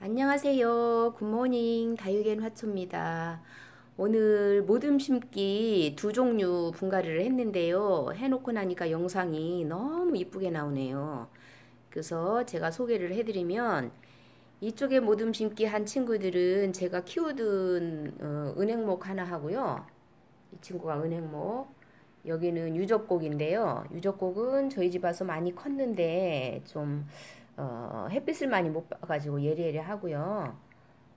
안녕하세요. 굿모닝 다육앤 화초입니다. 오늘 모듬 심기 두 종류 분갈이를 했는데요. 해놓고 나니까 영상이 너무 이쁘게 나오네요. 그래서 제가 소개를 해드리면 이쪽에 모듬 심기 한 친구들은 제가 키우던 어, 은행목 하나 하고요. 이 친구가 은행목. 여기는 유적곡인데요. 유적곡은 저희 집 와서 많이 컸는데 좀 어, 햇빛을 많이 못 봐가지고 예리예리 하고요.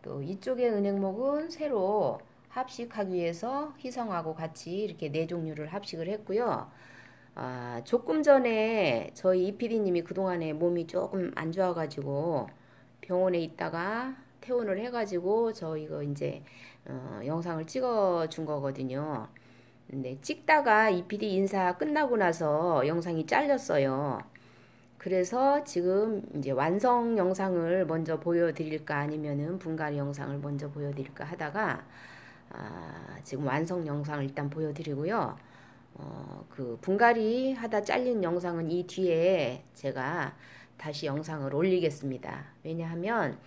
또 이쪽의 은행목은 새로 합식하기 위해서 희성하고 같이 이렇게 네 종류를 합식을 했고요. 아, 조금 전에 저희 이피디님이 그동안에 몸이 조금 안 좋아가지고 병원에 있다가 퇴원을 해가지고 저 이거 이제 어, 영상을 찍어 준 거거든요. 근데 찍다가 이피디 인사 끝나고 나서 영상이 잘렸어요. 그래서 지금 이제 완성 영상을 먼저 보여드릴까 아니면은 분갈이 영상을 먼저 보여드릴까 하다가 아, 지금 완성 영상을 일단 보여드리고요. 어, 그 분갈이 하다 잘린 영상은 이 뒤에 제가 다시 영상을 올리겠습니다. 왜냐하면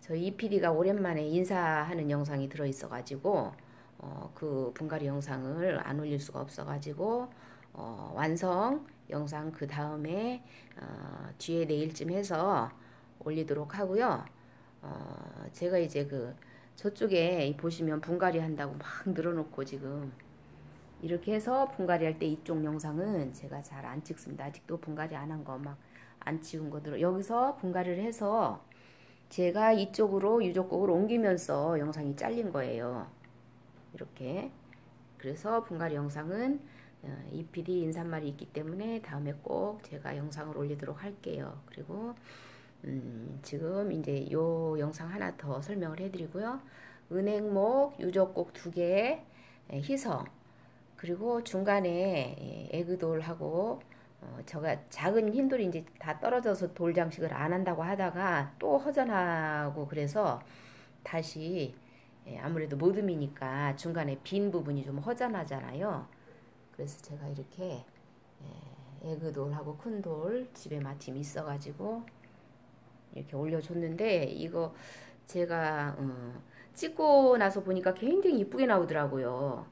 저희 이PD가 오랜만에 인사하는 영상이 들어있어가지고 어, 그 분갈이 영상을 안 올릴 수가 없어가지고 어, 완성 영상 그 다음에 어, 뒤에 내일쯤 해서 올리도록 하고요. 어, 제가 이제 그 저쪽에 보시면 분갈이 한다고 막 늘어놓고 지금 이렇게 해서 분갈이 할 때 이쪽 영상은 제가 잘 안 찍습니다. 아직도 분갈이 안 한 거 막 안 치운 거들 여기서 분갈이를 해서 제가 이쪽으로 유적곡을 옮기면서 영상이 잘린 거예요. 이렇게 그래서 분갈이 영상은 어, 인사말이 있기 때문에 다음에 꼭 제가 영상을 올리도록 할게요. 그리고 음, 지금 이제 요 영상 하나 더 설명을 해드리고요. 은행목, 유적곡 두 개, 희성, 그리고 중간에 에그돌하고 어, 저가 작은 흰돌이 이제 다 떨어져서 돌 장식을 안 한다고 하다가 또 허전하고 그래서 다시 아무래도 모듬이니까 중간에 빈 부분이 좀 허전하잖아요. 그래서 제가 이렇게 예, 에그돌하고 큰 돌 집에 마침 있어가지고 이렇게 올려줬는데 이거 제가 어, 찍고 나서 보니까 굉장히 이쁘게 나오더라고요.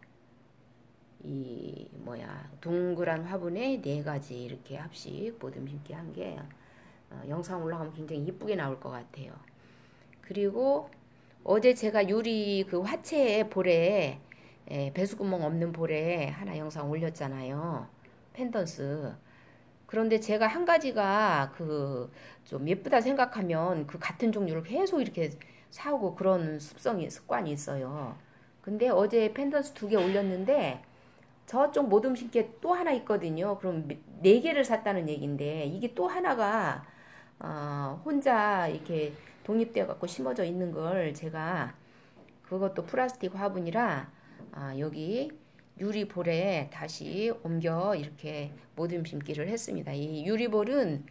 이 뭐야 동그란 화분에 네 가지 이렇게 합식 모듬 심기 한게 어, 영상 올라가면 굉장히 이쁘게 나올 것 같아요. 그리고 어제 제가 유리 그 화채 볼에 예, 배수구멍 없는 볼에 하나 영상 올렸잖아요. 펜던스. 그런데 제가 한 가지가 그 좀 예쁘다 생각하면 그 같은 종류를 계속 이렇게 사오고 그런 습성이 습관이 있어요. 근데 어제 펜던스 두 개 올렸는데 저쪽 모듬 심게 또 하나 있거든요. 그럼 네 개를 샀다는 얘기인데 이게 또 하나가 어, 혼자 이렇게 독립되어 갖고 심어져 있는 걸 제가 그것도 플라스틱 화분이라 아, 여기 유리볼에 다시 옮겨 이렇게 모듬 심기를 했습니다. 이 유리볼은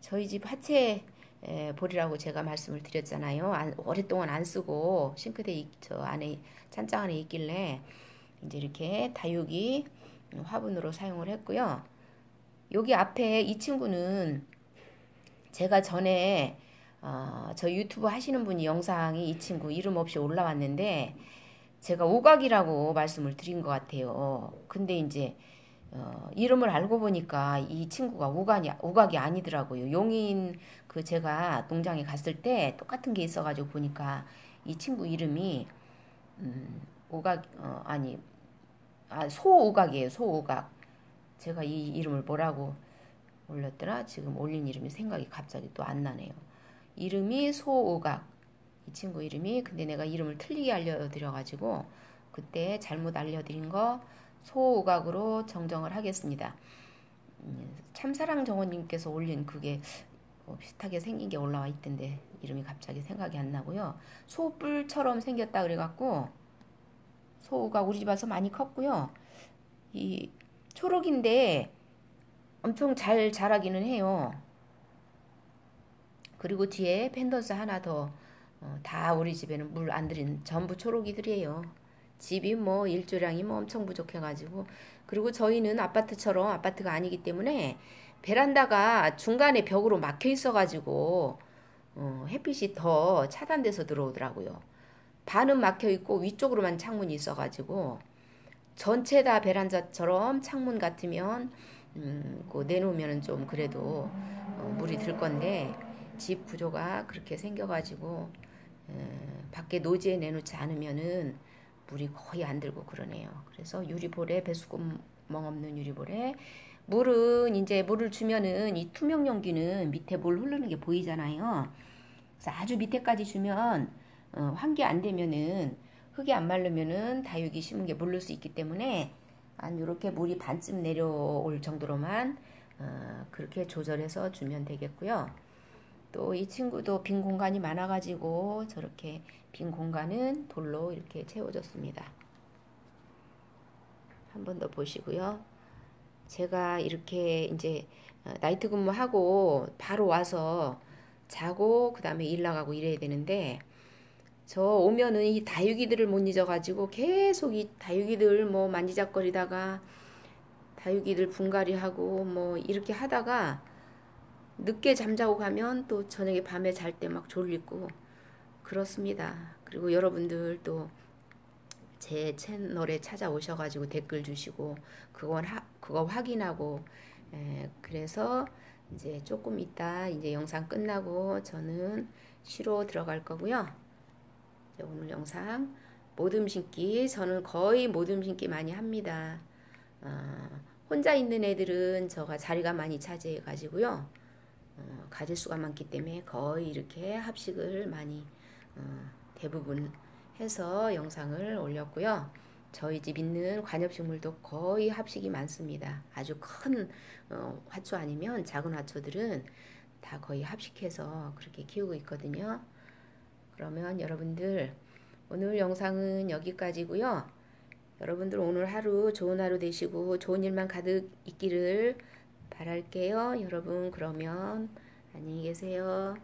저희 집 하체 볼이라고 제가 말씀을 드렸잖아요. 안, 오랫동안 안 쓰고 싱크대 저 안에 찬장 안에 있길래 이제 이렇게 다육이 화분으로 사용을 했고요. 여기 앞에 이 친구는 제가 전에 어, 저 유튜브 하시는 분이 영상이 이 친구 이름 없이 올라왔는데 제가 오각이라고 말씀을 드린 것 같아요. 근데 이제 어, 이름을 알고 보니까 이 친구가 오각이, 오각이 아니더라고요. 용인 그 제가 농장에 갔을 때 똑같은 게 있어가지고 보니까 이 친구 이름이 음, 오각 어, 아니 아, 소오각이에요. 소오각. 제가 이 이름을 뭐라고 올렸더라? 지금 올린 이름이 생각이 갑자기 또 안 나네요. 이름이 소오각. 이 친구 이름이 근데 내가 이름을 틀리게 알려드려가지고 그때 잘못 알려드린 거 소오각으로 정정을 하겠습니다. 음, 참사랑 정원님께서 올린 그게 뭐 비슷하게 생긴 게 올라와 있던데 이름이 갑자기 생각이 안 나고요. 소뿔처럼 생겼다 그래갖고 소우가 우리 집 와서 많이 컸고요. 이 초록인데 엄청 잘 자라기는 해요. 그리고 뒤에 펜던스 하나 더 어, 다 우리 집에는 물 안 들인 전부 초록이들이에요. 집이 뭐 일조량이 뭐 엄청 부족해가지고 그리고 저희는 아파트처럼 아파트가 아니기 때문에 베란다가 중간에 벽으로 막혀 있어가지고 어, 햇빛이 더 차단돼서 들어오더라고요. 반은 막혀 있고 위쪽으로만 창문이 있어가지고 전체 다 베란다처럼 창문 같으면 음, 그 내놓으면은 좀 그래도 어, 물이 들 건데 집 구조가 그렇게 생겨가지고 에, 밖에 노지에 내놓지 않으면은 물이 거의 안 들고 그러네요. 그래서 유리볼에 배수구멍 없는 유리볼에 물은 이제 물을 주면은 이 투명 용기는 밑에 물 흐르는 게 보이잖아요. 그래서 아주 밑에까지 주면 어, 환기 안 되면은 흙이 안 마르면은 다육이 심은 게 물를 수 있기 때문에 한 이렇게 물이 반쯤 내려올 정도로만 어, 그렇게 조절해서 주면 되겠고요. 또 이 친구도 빈 공간이 많아가지고 저렇게 빈 공간은 돌로 이렇게 채워졌습니다. 한 번 더 보시고요. 제가 이렇게 이제 어, 나이트 근무하고 바로 와서 자고 그 다음에 일 나가고 이래야 되는데 저 오면은 이 다육이들을 못 잊어가지고 계속 이 다육이들 뭐 만지작거리다가 다육이들 분갈이하고 뭐 이렇게 하다가 늦게 잠자고 가면 또 저녁에 밤에 잘 때 막 졸리고 그렇습니다. 그리고 여러분들 또 제 채널에 찾아오셔가지고 댓글 주시고 그건 하, 그거 확인하고 에, 그래서 이제 조금 있다 이제 영상 끝나고 저는 쉬러 들어갈 거고요. 오늘 영상 모듬 심기 저는 거의 모듬 심기 많이 합니다. 어, 혼자 있는 애들은 저가 자리가 많이 차지해 가지고요. 어, 가질 수가 많기 때문에 거의 이렇게 합식을 많이 어, 대부분 해서 영상을 올렸고요. 저희 집 있는 관엽식물도 거의 합식이 많습니다. 아주 큰 어, 화초 아니면 작은 화초들은 다 거의 합식해서 그렇게 키우고 있거든요. 그러면 여러분들 오늘 영상은 여기까지고요. 여러분들 오늘 하루 좋은 하루 되시고 좋은 일만 가득 있기를 바랄게요. 여러분 그러면 안녕히 계세요.